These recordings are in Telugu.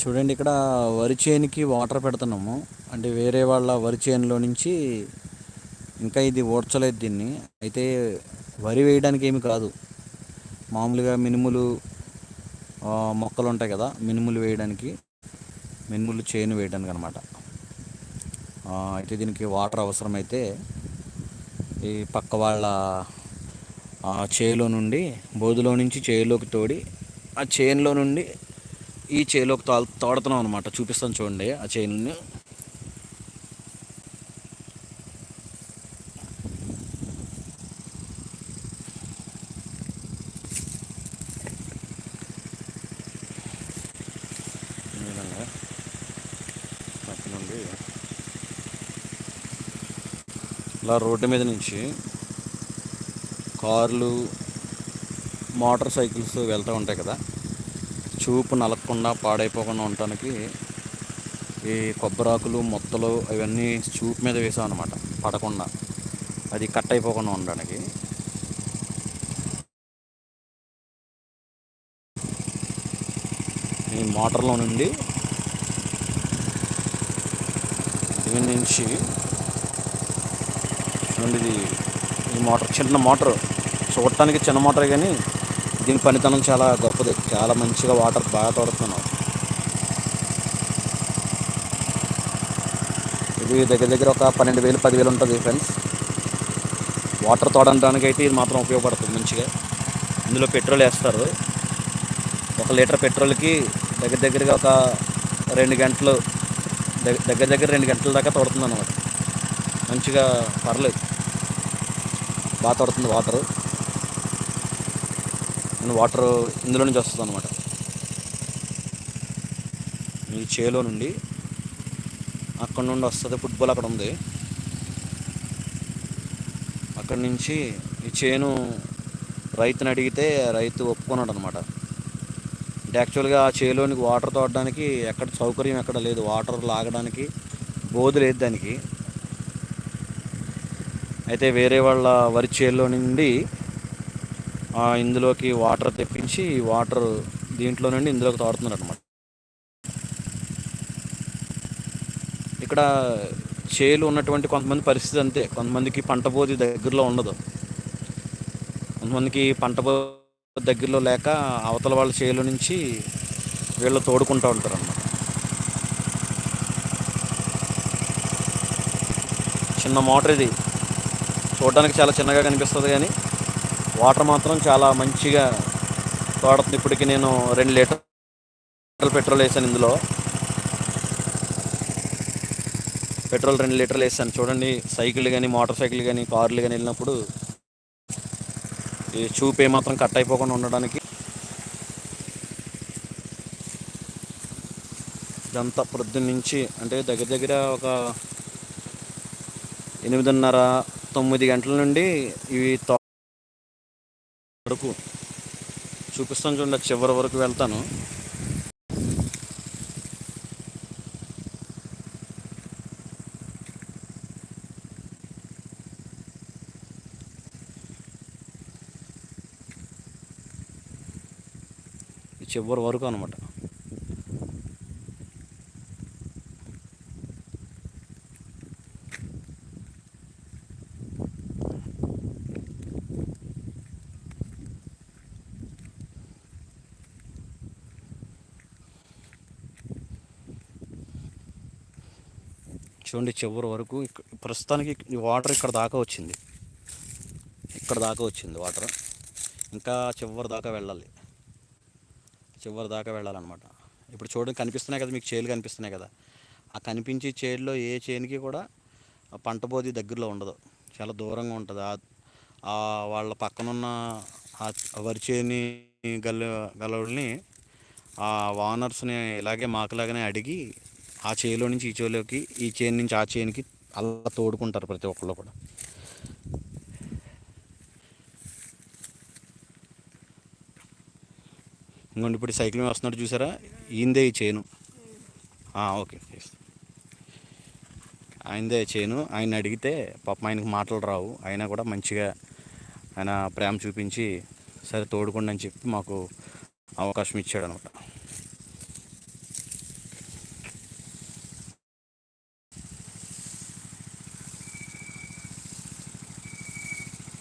చూడండి ఇక్కడ వరి చేనుకి వాటర్ పెడుతున్నాము. అంటే వేరే వాళ్ళ వరి చేనులో నుంచి ఇంకా ఇది ఓడ్చలేదు దీన్ని. అయితే వరి వేయడానికి ఏమి కాదు. మామూలుగా మినుములు మొక్కలు ఉంటాయి కదా మినుములు వేయడానికి మినుములు చేను వేయడానికి అనమాట అయితే దీనికి వాటర్ అవసరమైతే ఈ పక్క వాళ్ళ చేలో నుండి బోధులో నుంచి చేలోకి తోడి ఆ చేనులో నుండి ఈ చేలోకి తో తోడుతున్నాం అనమాట చూపిస్తాను చూడండి ఆ చైన్ని ఇలా రోడ్డు మీద నుంచి కార్లు మోటార్ సైకిల్స్ వెళ్తూ ఉంటాయి కదా. చూపు నలగకుండా పాడైపోకుండా ఉండటానికి ఈ కొబ్బరాకులు మొత్తలు అవన్నీ చూపు మీద వేసాం అనమాట పడకుండా. అది కట్ అయిపోకుండా ఉండడానికి ఈ మోటార్లో నుండి దీని నుంచి నుండి ఈ మోటార్ చిన్న మోటార్. చూడటానికి చిన్న మోటార్ కానీ దీని పనితనం చాలా గొప్పది. చాలా మంచిగా వాటర్ బాగా తోడుతున్నాం. ఇది దగ్గర దగ్గర ఒక పన్నెండు వేలు పదివేలు ఉంటుంది ఫ్రెండ్స్ వాటర్ తోడడానికి అయితే ఇది మాత్రం ఉపయోగపడుతుంది మంచిగా. ఇందులో పెట్రోల్ వేస్తారు. ఒక లీటర్ పెట్రోల్కి దగ్గర దగ్గరగా ఒక రెండు గంటలు దగ్గర దగ్గర రెండు గంటల దాకా తోడుతుంది అనమాట మంచిగా పర్లేదు. బాగా తోడుతుంది వాటరు. వాటర్ ఇందులో నుంచి వస్తుంది అనమాట మీ చేలో నుండి అక్కడ నుండి వస్తుంది ఫుట్బాల్ అక్కడ ఉంది. అక్కడి నుంచి ఈ చేను రైతుని అడిగితే రైతు ఒప్పుకున్నాడు అనమాట అంటే యాక్చువల్గా ఆ చేలోనికి వాటర్ తోడడానికి ఎక్కడ సౌకర్యం ఎక్కడ లేదు వాటర్ లాగడానికి బోధు లేదు దానికి. అయితే వేరే వాళ్ళ వరి చేలో నుండి ఇందులోకి వాటర్ తెప్పించి వాటర్ దీంట్లో నుండి ఇందులోకి తోడుతున్నారు అనమాట ఇక్కడ చేలు ఉన్నటువంటి కొంతమంది పరిస్థితి అంతే. కొంతమందికి పంట పోది దగ్గరలో ఉండదు. కొంతమందికి పంట పో దగ్గరలో లేక అవతల వాళ్ళ చేలు నుంచి వీళ్ళు తోడుకుంటూ ఉంటారు అన్నమాట చిన్న మోటార్ ఇది. చూడడానికి చాలా చిన్నగా కనిపిస్తుంది కానీ వాటర్ మాత్రం చాలా మంచిగా తోడుతుంది. ఇప్పటికి నేను రెండు లీటర్ పెట్రోల్ వేసాను ఇందులో. పెట్రోల్ రెండు లీటర్లు వేసాను. చూడండి సైకిల్ కానీ మోటార్ సైకిల్ కానీ కార్లు కానీ వెళ్ళినప్పుడు ఈ చూపు ఏమాత్రం కట్ అయిపోకుండా ఉండడానికి ఇదంతా ప్రొద్దున్న నుంచి అంటే దగ్గర దగ్గర ఒక ఎనిమిదిన్నర తొమ్మిది గంటల నుండి ఇవి తో వరకు చూపిస్తాను చూడండి చివరి వరకు వెళ్తాను. చివరి వరకు అనమాట చూడండి చివరి వరకు ప్రస్తుతానికి ఈ వాటర్ ఇక్కడ దాకా వచ్చింది. ఇక్కడ దాకా వచ్చింది వాటర్. ఇంకా చివరి దాకా వెళ్ళాలి. చివరి దాకా వెళ్ళాలన్నమాట. ఇప్పుడు చూడండి కనిపిస్తున్నాయి కదా మీకు చేలు కనిపిస్తున్నాయి కదా. ఆ కనిపించే చేల్లో ఏ చేనుకి కూడా పంట బోధి దగ్గరలో ఉండదు. చాలా దూరంగా ఉంటుంది. ఆ వాళ్ళ పక్కనున్న ఆ వరి చేని గల్ల గలవుల్ని ఆ వానర్స్ని ఇలాగే మాకులాగానే అడిగి ఆ చేయిలో నుంచి ఈ చేయిలోకి ఈ చేను నుంచి ఆ చేనుకి అలా తోడుకుంటారు ప్రతి ఒక్కళ్ళు కూడా. ఇంకోండి ఇప్పుడు సైకిల్ మీద వస్తున్నాడు చూసారా? ఈందే ఈ చేను. ఓకే ఆయనదే చేను. ఆయన అడిగితే పాపం ఆయనకి మాటలు రావు. అయినా కూడా మంచిగా ఆయన ప్రేమ చూపించి సరే తోడుకోండి అని చెప్పి మాకు అవకాశం ఇచ్చాడు అనమాట వెళ్ళు.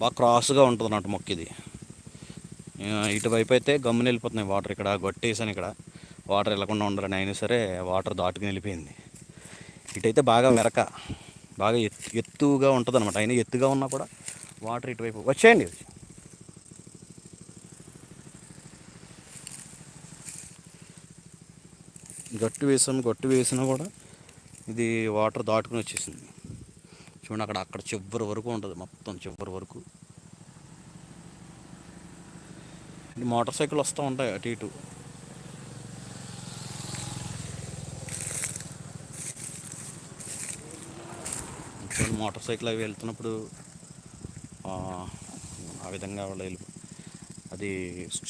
బాగా క్రాస్గా ఉంటుంది అన్నట్టు మొక్క ఇది ఇటువైపు అయితే గమ్మున వెళ్ళిపోతున్నాయి వాటర్ ఇక్కడ గొట్టేసాను ఇక్కడ. వాటర్ వెళ్ళకుండా ఉండాలని అయినా సరే వాటర్ దాటుకుని వెళ్ళిపోయింది. ఇటైతే బాగా మెరక బాగా ఎత్తు ఎత్తుగా ఉంటుంది అనమాట అయినా ఎత్తుగా ఉన్నా కూడా వాటర్ ఇటువైపు వచ్చేయండి. గట్టు వేసాము గట్టు వేసినా కూడా ఇది వాటర్ దాటుకుని వచ్చేసింది. చూడండి అక్కడ అక్కడ చివరి వరకు ఉంటుంది మొత్తం చివరి వరకు. మోటార్ సైకిల్ వస్తూ ఉంటాయి అటు ఇటు. చూడండి మోటార్ సైకిల్ అవి వెళ్తున్నప్పుడు ఆ, ఆ విధంగా వాళ్ళు వెళ్ళి అది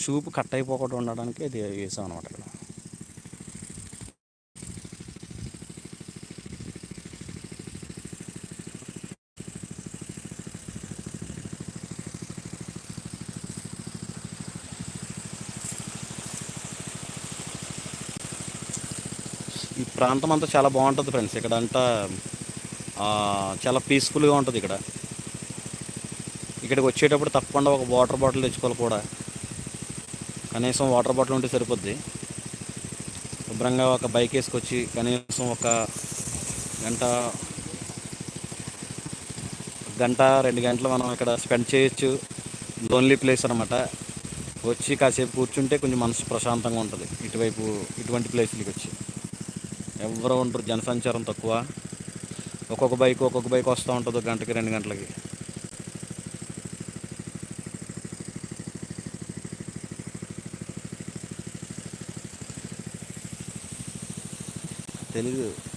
చూపు కట్ అయిపోకుండా ఉండడానికి అది వేసాం అనమాట ఇక్కడ. ఈ ప్రాంతం అంతా చాలా బాగుంటుంది ఫ్రెండ్స్. ఇక్కడ అంతా చాలా పీస్ఫుల్గా ఉంటుంది ఇక్కడ. ఇక్కడికి వచ్చేటప్పుడు తప్పకుండా ఒక వాటర్ బాటిల్ తెచ్చుకోవాలి కూడా. కనీసం వాటర్ బాటిల్ ఉంటే సరిపోద్ది. శుభ్రంగా ఒక బైక్ వేసుకొచ్చి కనీసం ఒక గంట గంట రెండు గంటలు మనం ఇక్కడ స్పెండ్ చేయొచ్చు. లోన్లీ ప్లేస్ అనమాట వచ్చి కాసేపు కూర్చుంటే కొంచెం మనసు ప్రశాంతంగా ఉంటుంది. ఇటువైపు ఇటువంటి ప్లేస్లకి వచ్చి. ఎవరు ఉండరు జనసంచారం తక్కువ. ఒక్కొక్క బైక్ ఒక్కొక్క బైక్ వస్తూ ఉంటుంది గంటకి రెండు గంటలకి. తెలుగు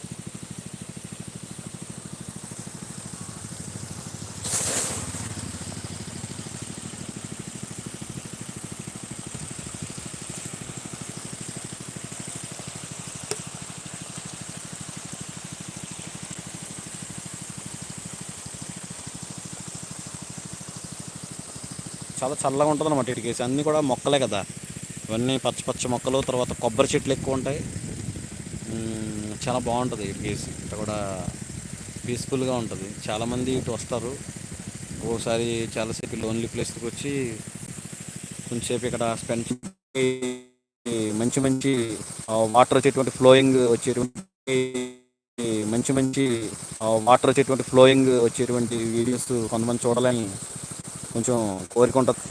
చాలా చల్లగా ఉంటుంది అనమాట ఇటుకేసి అన్నీ కూడా మొక్కలే కదా. ఇవన్నీ పచ్చ పచ్చ మొక్కలు తర్వాత కొబ్బరి చెట్లు ఎక్కువ ఉంటాయి. చాలా బాగుంటుంది ఇటుకేసి ఇక్కడ కూడా పీస్ఫుల్గా ఉంటుంది. చాలామంది ఇటు వస్తారు. ఓసారి చాలాసేపు లోన్లీ ప్లేస్కి వచ్చి కొంచెంసేపు ఇక్కడ స్పెండ్ మంచి మంచి వాటర్ వచ్చేటువంటి ఫ్లోయింగ్ వచ్చేటువంటి మంచి మంచి వాటర్ వచ్చేటువంటి ఫ్లోయింగ్ వచ్చేటువంటి వీడియోస్ కొంతమంది చూడాలని కొంచెం కోరిక ఉంటుంది.